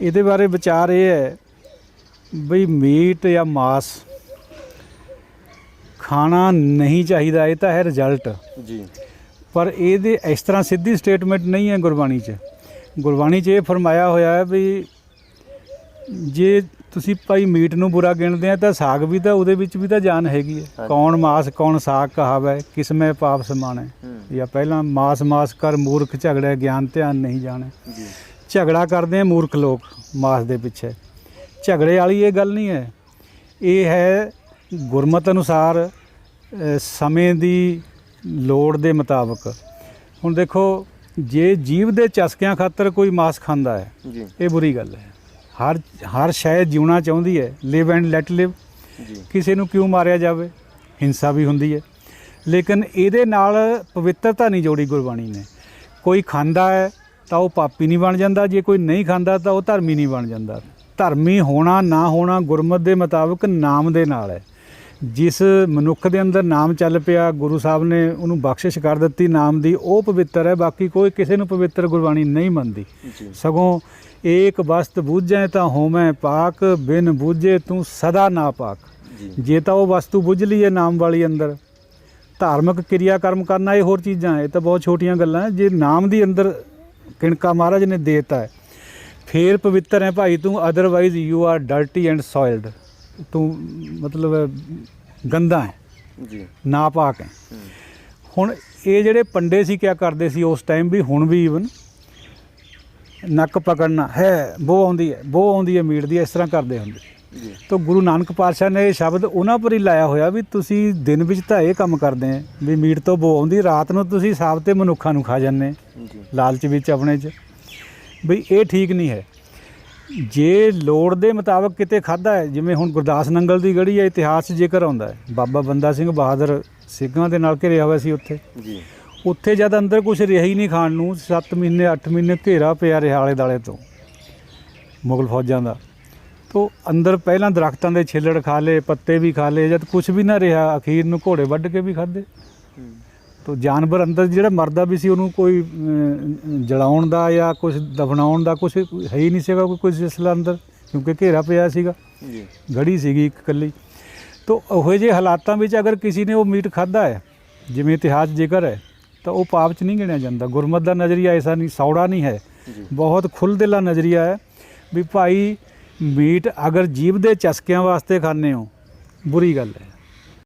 ਇਹਦੇ ਬਾਰੇ ਵਿਚਾਰ ਇਹ ਹੈ ਬਈ ਮੀਟ ਜਾਂ ਮਾਸ ਖਾਣਾ ਨਹੀਂ ਚਾਹੀਦਾ ਇਹ ਤਾਂ ਹੈ ਰਿਜ਼ਲਟ ਜੀ। ਪਰ ਇਹਦੇ ਇਸ ਤਰ੍ਹਾਂ ਸਿੱਧੀ ਸਟੇਟਮੈਂਟ ਨਹੀਂ ਹੈ ਗੁਰਬਾਣੀ 'ਚ। ਗੁਰਬਾਣੀ 'ਚ ਇਹ ਫਰਮਾਇਆ ਹੋਇਆ ਹੈ ਵੀ ਜੇ ਤੁਸੀਂ ਭਾਈ ਮੀਟ ਨੂੰ ਬੁਰਾ ਗਿਣਦੇ ਆ ਤਾਂ ਸਾਗ ਵੀ ਤਾਂ ਉਹਦੇ ਵਿੱਚ ਵੀ ਤਾਂ ਜਾਨ ਹੈਗੀ ਹੈ। ਕੌਣ ਮਾਸ ਕੌਣ ਸਾਗ ਕਹਾਵੇ ਕਿਸ ਮੈਂ ਪਾਪ ਹੂੰ। ਜਾਂ ਪਹਿਲਾਂ ਮਾਸ ਮਾਸ ਕਰ ਮੂਰਖ ਝਗੜਿਆ ਗਿਆਨ ਧਿਆਨ ਨਹੀਂ ਜਾਣੇ। ਜੀ। ਝਗੜਾ ਕਰਦੇ ਆ ਮੂਰਖ ਲੋਕ ਮਾਸ ਦੇ ਪਿੱਛੇ। ਝਗੜੇ ਵਾਲੀ ਇਹ ਗੱਲ ਨਹੀਂ ਹੈ। ਇਹ ਹੈ ਗੁਰਮਤ ਅਨੁਸਾਰ ਸਮੇਂ ਦੀ ਲੋੜ ਦੇ ਮੁਤਾਬਕ। ਹੁਣ ਦੇਖੋ ਜੇ ਜੀਵ ਦੇ ਚਸਕਿਆਂ ਖਾਤਰ ਕੋਈ ਮਾਸ ਖਾਂਦਾ ਹੈ ਇਹ ਬੁਰੀ ਗੱਲ ਹੈ। ਹਰ ਹਰ ਸ਼ੈ ਜਿਉਣਾ ਚਾਹੁੰਦੀ ਹੈ। ਲਿਵ ਐਂਡ ਲੈਟ ਲਿਵ ਕਿਸੇ ਨੂੰ ਕਿਉਂ ਮਾਰਿਆ ਜਾਵੇ? ਹਿੰਸਾ ਵੀ ਹੁੰਦੀ ਹੈ। ਲੇਕਿਨ ਇਹਦੇ ਨਾਲ ਪਵਿੱਤਰਤਾ ਨਹੀਂ ਜੋੜੀ ਗੁਰਬਾਣੀ ਨੇ। ਕੋਈ ਖਾਂਦਾ ਹੈ ਤਾਂ ਉਹ ਪਾਪੀ ਨਹੀਂ ਬਣ ਜਾਂਦਾ ਜੇ ਕੋਈ ਨਹੀਂ ਖਾਂਦਾ ਤਾਂ ਉਹ ਧਰਮੀ ਨਹੀਂ ਬਣ ਜਾਂਦਾ। ਧਰਮੀ ਹੋਣਾ ਨਾ ਹੋਣਾ ਗੁਰਮਤ ਦੇ ਮੁਤਾਬਕ ਨਾਮ ਦੇ ਨਾਲ ਹੈ। ਜਿਸ ਮਨੁੱਖ ਦੇ ਅੰਦਰ ਨਾਮ ਚੱਲ ਪਿਆ ਗੁਰੂ ਸਾਹਿਬ ਨੇ ਉਹਨੂੰ ਬਖਸ਼ਿਸ਼ ਕਰ ਦਿੱਤੀ ਨਾਮ ਦੀ ਉਹ ਪਵਿੱਤਰ ਹੈ ਬਾਕੀ ਕੋਈ ਕਿਸੇ ਨੂੰ ਪਵਿੱਤਰ ਗੁਰਬਾਣੀ ਨਹੀਂ ਮੰਨਦੀ। ਸਗੋਂ ਏਕ ਵਸਤ ਬੂਝੈ ਤਾਂ ਹੋਮੈ ਪਾਕ ਬਿਨ ਬੂਝੇ ਤੂੰ ਸਦਾ ਨਾ ਪਾਕ। ਜੀ। ਤਾਂ ਉਹ ਵਸਤੂ ਬੁੱਝ ਲਈਏ ਨਾਮ ਵਾਲੀ ਅੰਦਰ। ਧਾਰਮਿਕ ਕਿਰਿਆ ਕਰਮ ਕਰਨਾ ਇਹ ਹੋਰ ਚੀਜ਼ਾਂ ਹੈ ਇਹ ਤਾਂ ਬਹੁਤ ਛੋਟੀਆਂ ਗੱਲਾਂ ਹੈ ਜੇ ਨਾਮ ਦੀ ਅੰਦਰ ਕਿਣਕਾ ਮਹਾਰਾਜ ਨੇ ਦੇਤਾ ਹੈ। ਫੇਰ ਪਵਿੱਤਰ ਹੈ ਭਾਈ ਤੂੰ otherwise you are dirty and soiled ਤੂੰ ਮਤਲਬ ਗੰਦਾ ਹੈ। ਜੀ। ਨਾਪਾਕ ਹੈ। ਹੂੰ। ਹੁਣ ਇਹ ਜਿਹੜੇ ਪੰਡੇ ਸੀ ਕਿਆ ਕਰਦੇ ਸੀ ਉਸ ਟਾਈਮ ਵੀ ਹੁਣ ਵੀ ਈਵਨ ਨੱਕ ਪਕੜਨਾ ਹੈ ਬੋ ਆਉਂਦੀ ਹੈ ਬੋ ਆਉਂਦੀ ਹੈ ਮੀਟ ਦੀ ਇਸ ਤਰ੍ਹਾਂ ਕਰਦੇ ਹੁੰਦੇ। ਜੀ। ਤਾਂ ਗੁਰੂ ਨਾਨਕ ਪਾਤਸ਼ਾਹ ਨੇ ਇਹ ਸ਼ਬਦ ਉਹਨਾਂ ਪਰ ਹੀ ਲਾਇਆ ਹੋਇਆ ਵੀ ਤੁਸੀਂ ਦਿਨ ਵਿੱਚ ਤਾਂ ਇਹ ਕੰਮ ਕਰਦੇ ਆ ਵੀ ਮੀਟ ਤੋਂ ਬੋ ਆਉਂਦੀ ਰਾਤ ਨੂੰ ਤੁਸੀਂ ਸਾਬ ਤੇ ਮਨੁੱਖਾਂ ਨੂੰ ਖਾ ਜਾਂਦੇ ਲਾਲਚ ਵਿੱਚ ਆਪਣੇ 'ਚ। ਬਈ ਇਹ ਠੀਕ ਨਹੀਂ ਹੈ। ਜੇ ਲੋੜ ਦੇ ਮੁਤਾਬਕ ਕਿਤੇ ਖਾਦਾ ਹੈ ਜਿਵੇਂ ਹੁਣ ਗੁਰਦਾਸ ਨੰਗਲ ਦੀ ਗੜੀ ਹੈ ਇਤਿਹਾਸ ਜ਼ਿਕਰ ਆਉਂਦਾ ਹੈ ਬਾਬਾ ਬੰਦਾ ਸਿੰਘ ਬਹਾਦਰ ਸਿੰਘਾਂ ਦੇ ਨਾਲ ਘਿਰਿਆ ਹੋਇਆ ਸੀ ਉੱਥੇ। ਜੀ। ਉੱਥੇ ਜਦ ਅੰਦਰ ਕੁਝ ਰਿਹਾ ਹੀ ਨਹੀਂ ਖਾਣ ਨੂੰ 7 ਮਹੀਨੇ 8 ਮਹੀਨੇ ਘੇਰਾ ਪਿਆ ਰਿਹਾ ਆਲੇ ਦਾਲੇ ਤੋਂ ਮੁਗਲ ਫੌਜਾਂ ਦਾ। ਤੋ ਅੰਦਰ ਪਹਿਲਾਂ ਦਰਖਤਾਂ ਦੇ ਛਿੱਲੜ ਖਾ ਲਏ ਪੱਤੇ ਵੀ ਖਾ ਲਏ ਜਦ ਕੁਝ ਵੀ ਨਾ ਰਿਹਾ ਅਖੀਰ ਨੂੰ ਘੋੜੇ ਵੱਢ ਕੇ ਵੀ ਖਾਦੇ ਤੋ ਜਾਨਵਰ ਅੰਦਰ ਜਿਹੜਾ ਮਰਦਾ ਵੀ ਸੀ ਉਹਨੂੰ ਕੋਈ ਜਲਾਉਣ ਦਾ ਜਾਂ ਕੁਝ ਦਫਨਾਉਣ ਦਾ ਕੁਝ ਹੈ ਹੀ ਨਹੀਂ ਸੀਗਾ ਕੋਈ ਕੁਝ ਸਿਲਸਿਲਾ ਅੰਦਰ ਕਿਉਂਕਿ ਘੇਰਾ ਪਿਆ ਸੀਗਾ। ਜੀ। ਗੜੀ ਸੀਗੀ ਇੱਕ ਇਕੱਲੀ। ਤੋ ਉਹੋ ਜਿਹੇ ਹਾਲਾਤਾਂ ਵਿੱਚ ਅਗਰ ਕਿਸੇ ਨੇ ਉਹ ਮੀਟ ਖਾਦਾ ਹੈ ਜਿਵੇਂ ਇਤਿਹਾਸ ਜ਼ਿਕਰ ਹੈ ਤਾਂ ਉਹ ਪਾਪ ਚ ਨਹੀਂ ਗਿਣਿਆ ਜਾਂਦਾ। ਗੁਰਮਤ ਦਾ ਨਜ਼ਰੀਆ ਐਸਾ ਨਹੀਂ ਸੌੜਾ ਨਹੀਂ ਹੈ। ਬਹੁਤ ਖੁੱਲ੍ਹ ਦਿਲਾ ਨਜ਼ਰੀਆ ਹੈ ਵੀ ਭਾਈ ਮੀਟ ਅਗਰ ਜੀਵ ਦੇ ਚਸਕਿਆਂ ਵਾਸਤੇ ਖਾਂਦੇ ਹੋ ਬੁਰੀ ਗੱਲ ਹੈ।